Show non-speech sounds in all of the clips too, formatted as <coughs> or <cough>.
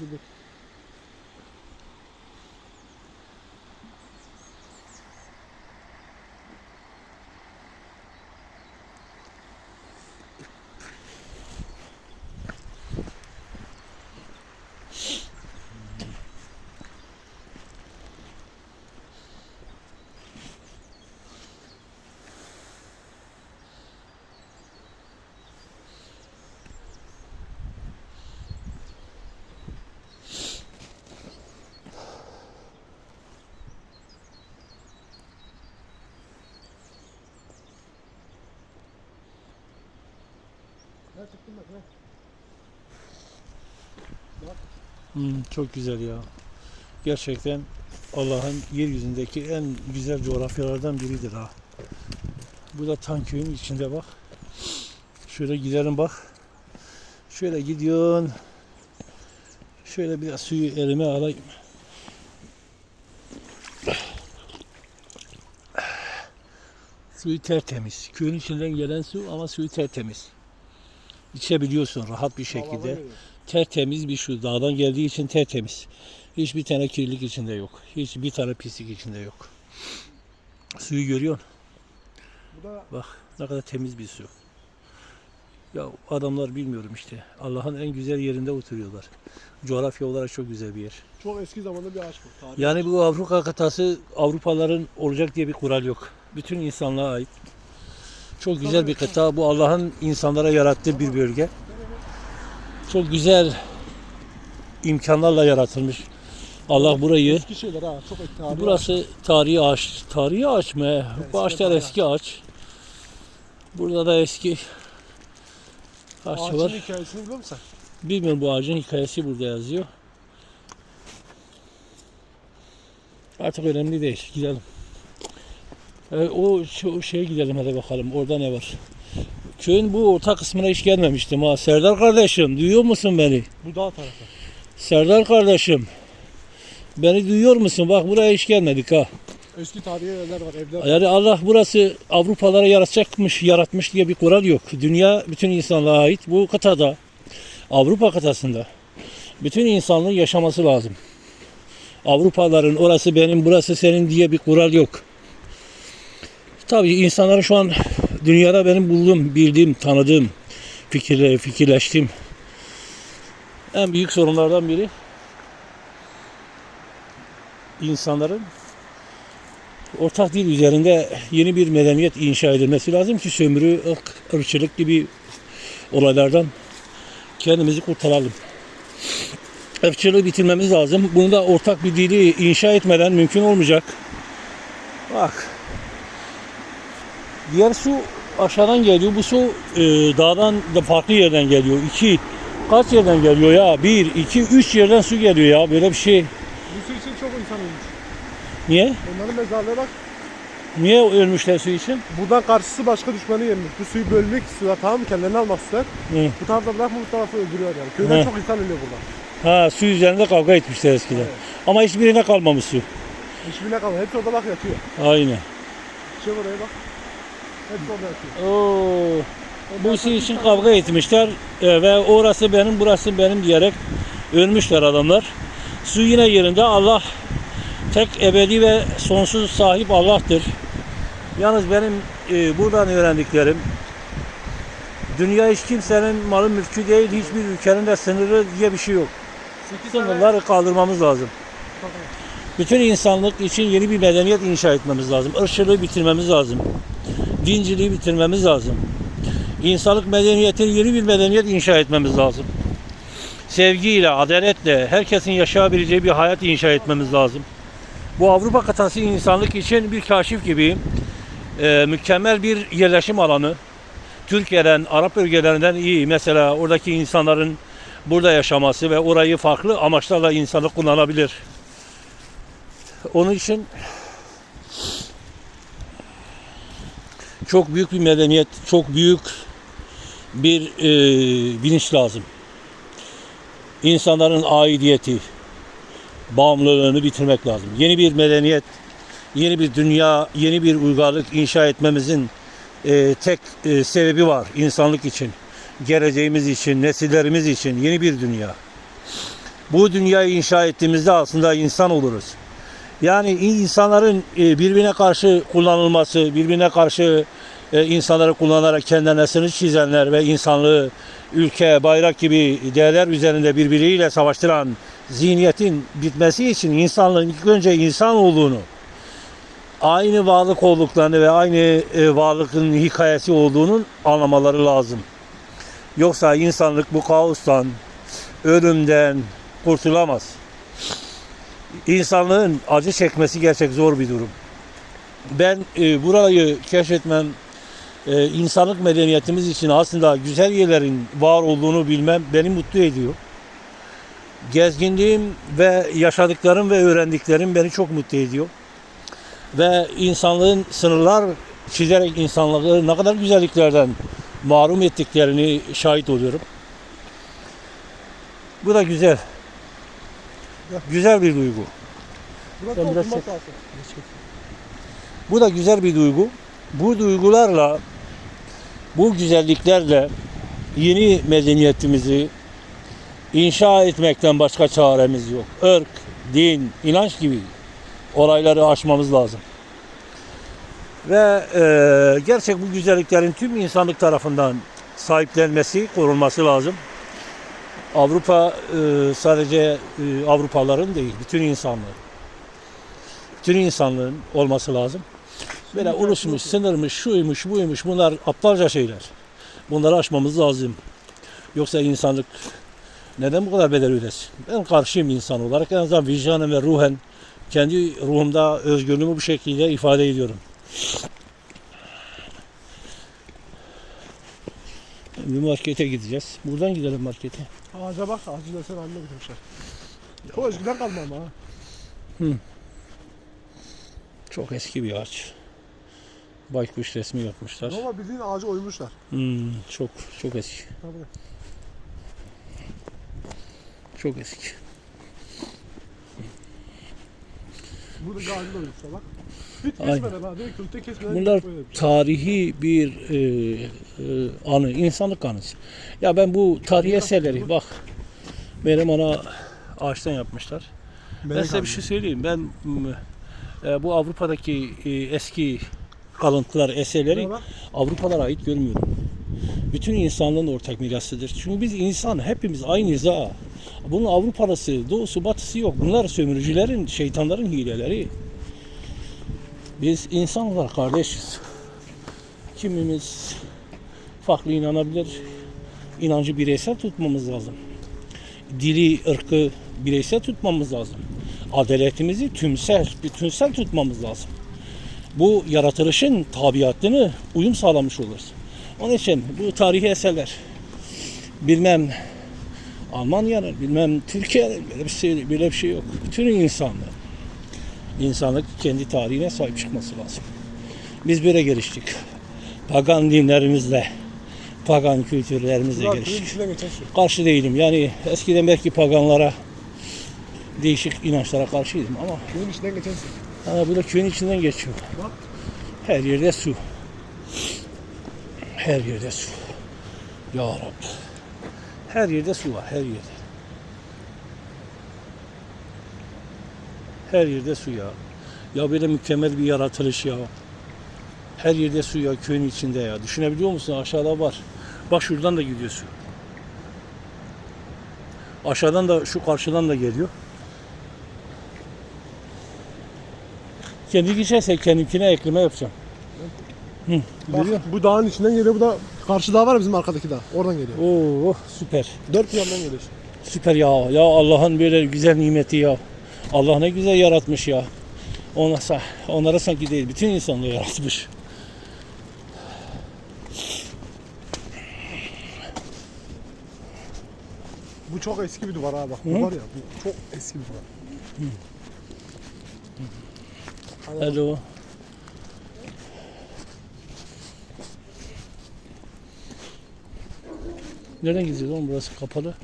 gibi. Ha. Hmm, çok güzel ya. Gerçekten Allah'ın yeryüzündeki en güzel coğrafyalardan biridir ha. Bu da Tanköy'ün içinde bak. Şöyle gidelim bak. Şöyle gidiyorsun. Şöyle biraz suyu elime alayım. Suyu tertemiz. Köyün içinden gelen su ama suyu tertemiz. İçebiliyorsun rahat bir şekilde tertemiz bir su. Dağdan geldiği için tertemiz. Hiçbir tane kirlilik içinde yok. Hiçbir tane pislik içinde yok. Suyu görüyorsun. Bu da Bak ne kadar temiz bir su. Ya adamlar bilmiyorum işte. Allah'ın en güzel yerinde oturuyorlar. Coğrafya olarak çok güzel bir yer. çok eski zamanda bir ağaç bu. Yani bu Avrupa kıtası Avrupalıların olacak diye bir kural yok. Bütün insanlığa ait. Çok güzel bir kıta. Bu Allah'ın insanlara yarattığı bir bölge. Çok güzel imkanlarla yaratılmış. Allah burayı Eski şeyler ha. Çok eski tarihi Burası tarihi ağaç. Tarihi ağaç mı? Bu ağaçlar eski ağaç. Burada da eski ağaç. var. hikayesini biliyor musun Bilmiyorum bu ağacın hikayesi burada yazıyor. Artık önemli değil. Gidelim. Ee, o şu şeye gidelim hadi bakalım. Orada ne var? Köyün bu orta kısmına hiç gelmemiştim ha. Serdar kardeşim duyuyor musun beni? Bu dağ tarafı. Serdar kardeşim. Beni duyuyor musun? Bak buraya hiç gelmedik ha. Eski tarihi evler var. Evler. Yani Allah burası Avrupalara yaratacakmış, yaratmış diye bir kural yok. Dünya bütün insanlığa ait. Bu kıtada, Avrupa kıtasında bütün insanlığın yaşaması lazım. Avrupalıların orası benim, burası senin diye bir kural yok. Tabii insanları şu an dünyada benim bulduğum, bildiğim, tanıdığım, fikirle, fikirleştiğim en büyük sorunlardan biri insanların ortak dil üzerinde yeni bir medeniyet inşa edilmesi lazım ki sömürü, ırk, ırkçılık gibi olaylardan kendimizi kurtaralım. Irkçılığı bitirmemiz lazım. Bunu da ortak bir dili inşa etmeden mümkün olmayacak. Bak. Diğer su aşağıdan geliyor. Bu su e, dağdan da farklı yerden geliyor. İki, kaç yerden geliyor ya? Bir, iki, üç yerden su geliyor ya. Böyle bir şey. Bu su için çok insan ölmüş. Niye? Onların mezarlığı bak. Niye ölmüşler su için? Buradan karşısı başka düşmanı yenmiş. Bu suyu bölmek istiyorlar tamam mı? Kendilerini almak istiyorlar. Hı. Bu tarafta bırakma bu tarafı öldürüyor yani. Köyden Hı. çok insan ölüyor burada. Ha su üzerinde kavga etmişler eskiden. Evet. Ama hiçbirine kalmamış su. Hiçbirine kalmadı. Hepsi orada bak yatıyor. Aynen. Şey oraya bak. Hepsi orada yatıyor. Oo, bu sonra için kavga etmişler e, ve orası benim burası benim diyerek ölmüşler adamlar. Su yine yerinde Allah tek ebedi ve sonsuz sahip Allah'tır. Yalnız benim e, buradan öğrendiklerim dünya hiç kimsenin malı mülkü değil, hiçbir ülkenin de sınırı diye bir şey yok. Sınırları kaldırmamız lazım. Bütün insanlık için yeni bir medeniyet inşa etmemiz lazım. Irkçılığı bitirmemiz lazım. Dinciliği bitirmemiz lazım. İnsanlık medeniyetini yeni bir medeniyet inşa etmemiz lazım. Sevgiyle, adaletle, herkesin yaşayabileceği bir hayat inşa etmemiz lazım. Bu Avrupa kıtası insanlık için bir kaşif gibi e, mükemmel bir yerleşim alanı. Türkiye'den, Arap bölgelerinden iyi. Mesela oradaki insanların burada yaşaması ve orayı farklı amaçlarla insanlık kullanabilir. Onun için çok büyük bir medeniyet, çok büyük bir e, bilinç lazım. İnsanların aidiyeti, bağımlılığını bitirmek lazım. Yeni bir medeniyet, yeni bir dünya, yeni bir uygarlık inşa etmemizin e, tek e, sebebi var insanlık için. Geleceğimiz için, nesillerimiz için yeni bir dünya. bu dünyayı inşa ettiğimizde aslında insan oluruz. Yani insanların e, birbirine karşı kullanılması, birbirine karşı e, insanları kullanarak kendilerine sınır çizenler ve insanlığı ülke, bayrak gibi değerler üzerinde birbiriyle savaştıran zihniyetin bitmesi için insanlığın ilk önce insan olduğunu, aynı varlık olduklarını ve aynı e, varlığın hikayesi olduğunun anlamaları lazım. Yoksa insanlık bu kaostan, ölümden kurtulamaz. İnsanlığın acı çekmesi gerçek zor bir durum. Ben e, burayı keşfetmem, e, insanlık medeniyetimiz için aslında güzel yerlerin var olduğunu bilmem beni mutlu ediyor. Gezginliğim ve yaşadıklarım ve öğrendiklerim beni çok mutlu ediyor. Ve insanlığın sınırlar çizerek insanlığı ne kadar güzelliklerden mahrum ettiklerini şahit oluyorum. Bu da güzel. Güzel bir duygu. Bu da güzel bir duygu. Bu duygularla, bu güzelliklerle yeni medeniyetimizi inşa etmekten başka çaremiz yok. Irk, din, inanç gibi olayları aşmamız lazım. Ve e, gerçek bu güzelliklerin tüm insanlık tarafından sahiplenmesi, korunması lazım. Avrupa e, sadece e, Avrupalıların değil, bütün insanlığın. Bütün insanlığın olması lazım. Böyle ulusmuş, sınırmış, şuymuş, buymuş bunlar aptalca şeyler. Bunları aşmamız lazım. Yoksa insanlık neden bu kadar bedel ödesin? Ben karşıyım insan olarak. En azından vicdanen ve ruhen kendi ruhumda özgürlüğümü bu şekilde ifade ediyorum. Şimdi markete gideceğiz. Buradan gidelim markete. Ağaca bak ağacın da sen haline getirmişler. O eskiden kalma ama ha. Çok eski bir ağaç. Baykuş resmi yapmışlar. Ama bildiğin ağacı oymuşlar. Hmm, çok çok eski. Tabii. Çok eski. Burada da oymuşlar bak. Hiç kesmeden ha. Direkt kökte kesmeden. Bunlar tarihi bir e, e, anı, insanlık anısı. Ya ben bu tarihi eserleri bak benim ana ağaçtan yapmışlar. Ben Melek size bir şey söyleyeyim. Ben e, bu Avrupa'daki e, eski kalıntılar, eserleri. Avrupalara ait görmüyorum. Bütün insanlığın ortak mirasıdır. Çünkü biz insan hepimiz aynıyız ha. Bunun Avrupalısı, doğusu, batısı yok. Bunlar sömürücülerin, şeytanların hileleri. Biz insan olarak kardeşiz. Kimimiz farklı inanabilir. İnancı bireysel tutmamız lazım. Dili, ırkı bireysel tutmamız lazım. Adaletimizi tümsel, bütünsel tutmamız lazım. Bu yaratılışın tabiatını uyum sağlamış oluruz. Onun için bu tarihi eserler bilmem Almanya'nın, bilmem Türkiye'nin böyle bir şey, böyle bir şey yok. Bütün insanlar insanlık kendi tarihine sahip çıkması lazım. Biz böyle geliştik. Pagan dinlerimizle, pagan kültürlerimizle köyün geliştik. su. Karşı değilim. Yani eskiden belki paganlara, değişik inançlara karşıydım ama Köyün içinden geçen Ha, bu da köyün içinden geçiyor. Bak. Her yerde su. Her yerde su. Ya Rabbi. Her yerde su var, her yerde. Her yerde su ya. Ya böyle mükemmel bir yaratılış ya. Her yerde su ya, köyün içinde ya. Düşünebiliyor musun? Aşağıda var. Bak şuradan da gidiyor su. Aşağıdan da, şu karşıdan da geliyor. Kendi geçerse kendimkine ekleme yapacağım. Hı, Bak, bu dağın içinden geliyor. Bu da karşı dağ var ya bizim arkadaki dağ. Oradan geliyor. Oo, süper. Dört yandan geliyor. Süper ya. Ya Allah'ın böyle güzel nimeti ya. Allah ne güzel yaratmış ya. Ona, sa- onlara sanki değil, bütün insanlığı yaratmış. Bu çok eski bir duvar ha bak. Bu Hı? var ya bu çok eski bir duvar. Hello. Nereden gidiyoruz oğlum burası kapalı.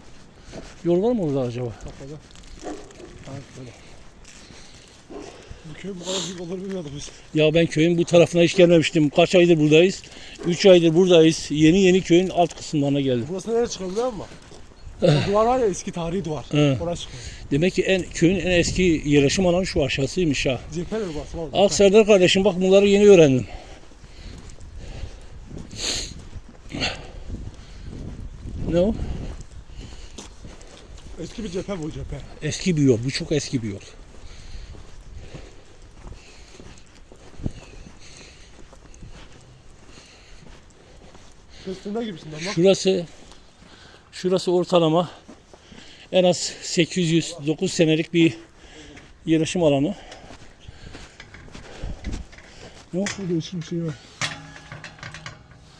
Yol var mı orada acaba? Kapalı. Ha böyle. Bu köy bu kadar büyük olur bilmiyorduk biz. Ya ben köyün bu tarafına hiç gelmemiştim. Kaç aydır buradayız? 3 aydır buradayız. Yeni yeni köyün alt kısımlarına geldim. Burası nereye çıkıyor biliyor musun? O duvar var ya eski tarihi duvar. Hı. Orası çıkıyor. Demek ki en köyün en eski yerleşim alanı şu aşağısıymış ha. Cephe burası var. Ak Serdar kardeşim bak bunları yeni öğrendim. Ne o? Eski bir cephe bu cephe. Eski bir yol. Bu çok eski bir yol. Üstünde gibisin bak. Şurası şurası ortalama en az 809 senelik bir yerleşim alanı. Yok burada bir şey var.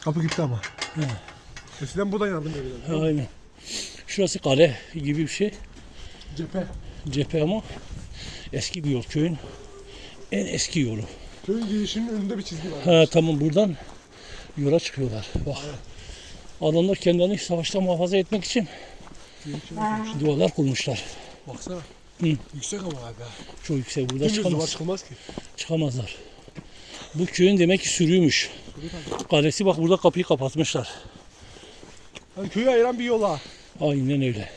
Kapı gitti ama. Eskiden buradan yardım veriyorlar. Aynen. Şurası kale gibi bir şey. Cephe. Cephe ama eski bir yol. Köyün en eski yolu. Köyün girişinin önünde bir çizgi var. Ha tamam buradan yola çıkıyorlar. Bak. Adamlar kendilerini savaşta muhafaza etmek için duvarlar kurmuşlar. Baksana. Hı. Yüksek ama abi. Çok yüksek. Burada Dümdüz çıkamaz, çıkılmaz ki. çıkamazlar. Bu köyün demek ki sürüymüş. Kalesi bak burada kapıyı kapatmışlar. Hani köyü ayıran bir yol ha. Aynen öyle.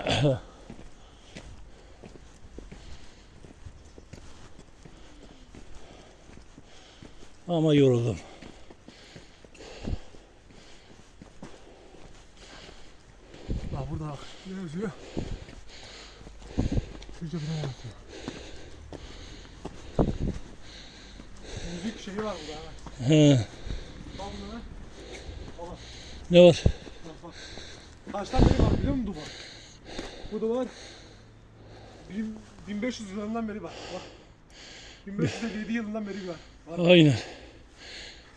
<coughs> Ama yoruldum. Bak burada bak. Ne yazıyor? Türkçe bir yazıyor? Müzik şeyi var burada. He. Ne var? Kaçtan beri var biliyor musun duvar? Bu duvar bin- 1500 yılından beri var. Bak. 1557 yılından beri var. var. Aynen.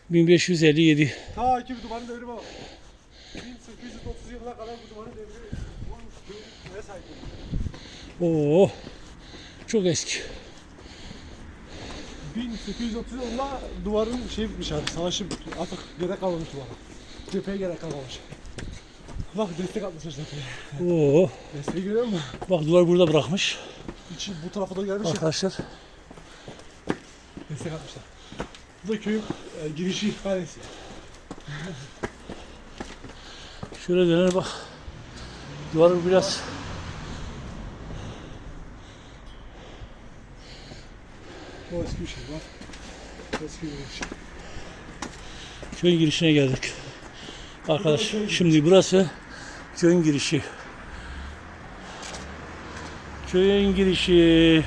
1557. Ta ki bu duvarın devri var. 1830 yılına kadar bu duvarın devri olmuş. Neye sahip olmuş? Oo. Çok eski. 1830 yılında duvarın şey bitmiş abi, savaşı artık gerek kalmamış duvara. Cepheye gerek kalmamış. Bak destek atmışlar cepheye. Oo. Desteği görüyor musun? Bak duvar burada bırakmış. İçi bu tarafa da gelmiş ya. Arkadaşlar. Destek atmışlar. Bu da köyün e, girişi kalesi. Şöyle döner bak. Duvar biraz O eski bir şey var. Eski bir şey. köyün girişine geldik. Arkadaş şimdi burası köyün girişi. Köyün girişi.